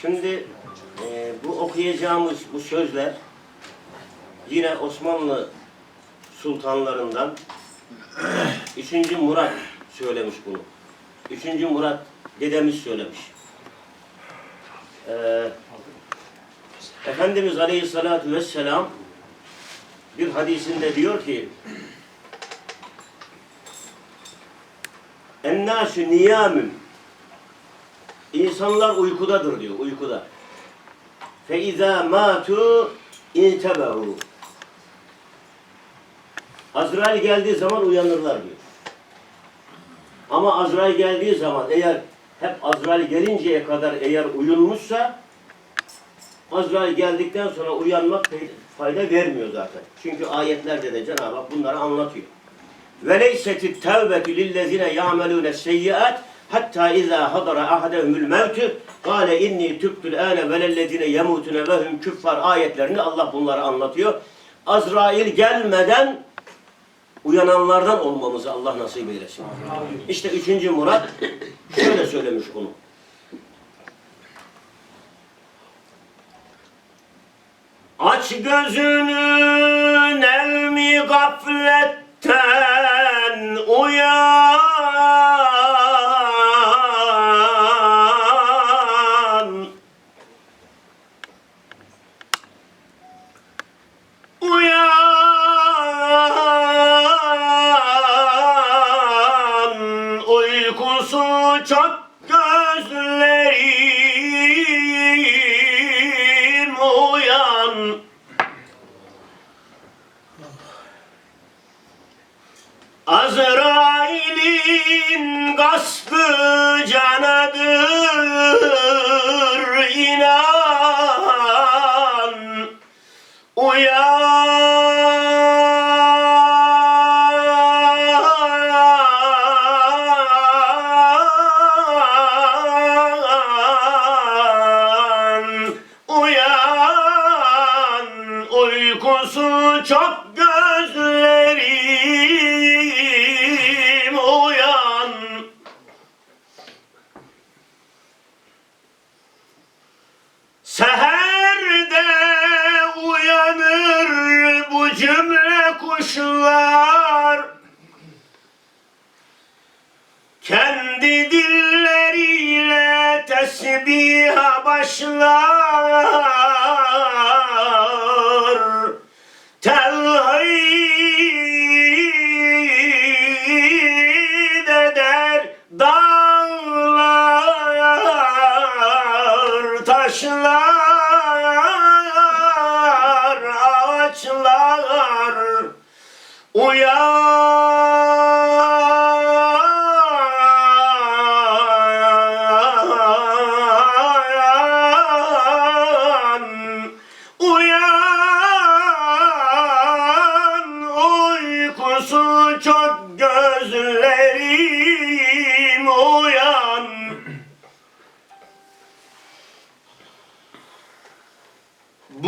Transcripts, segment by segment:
Şimdi e, bu okuyacağımız bu sözler yine Osmanlı sultanlarından 3. Murat söylemiş bunu. 3. Murat dedemiz söylemiş. Ee, Efendimiz Aleyhisselatü Vesselam bir hadisinde diyor ki Ennâsü niyâmün İnsanlar uykudadır diyor, uykuda. Fe izâ mâtû intebehu Azrail geldiği zaman uyanırlar diyor. Ama Azrail geldiği zaman eğer hep Azrail gelinceye kadar eğer uyunmuşsa Azrail geldikten sonra uyanmak fay- fayda vermiyor zaten. Çünkü ayetlerde de Cenab-ı Hak bunları anlatıyor. Ve leysetit tevbetu lillezine ya'melune seyyiat hatta izâ hadara ahadehumul mevtü kâle inni tübtül âne velellezine yemutune ve hum küffar ayetlerinde Allah bunları anlatıyor. Azrail gelmeden uyananlardan olmamızı Allah nasip eylesin. İşte üçüncü Murat şöyle söylemiş bunu. Aç gözünü nelmi gafletten uyan Gaspı canadır inan Uyan, uyan, uykusu çok gözlerim Seherde uyanır bu cümle kuşlar. Kendi dilleriyle tesbiha başlar taşlar ağaçlar Uyan, uyan, uykusu çok gözlerim uyan.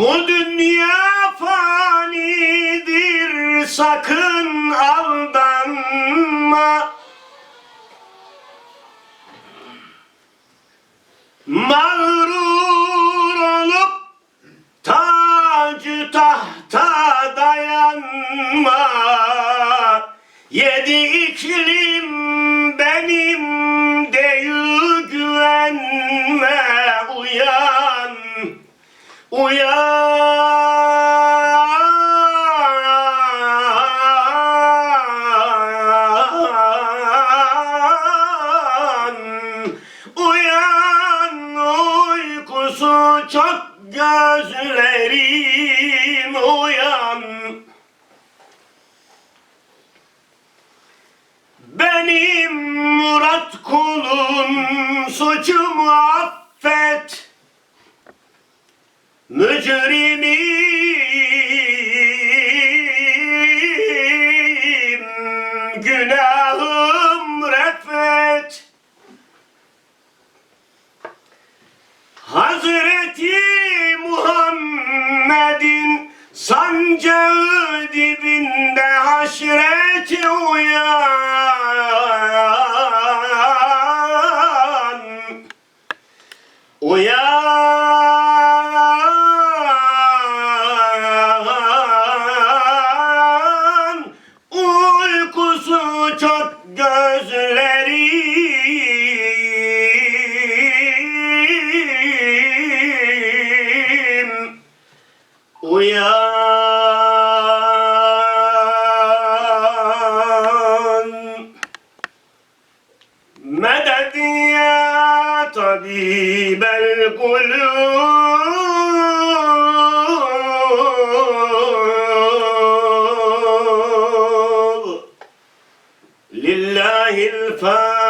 Bu dünya fanidir sakın aldanma. Mağrur olup tacı tahta dayanma gözlerim uyan. Benim Murat kulun suçumu affet. Mücrimim günahım refet Hazreti sancağı dibinde haşreti uyan طبيب القلوب. لله الفاتحة.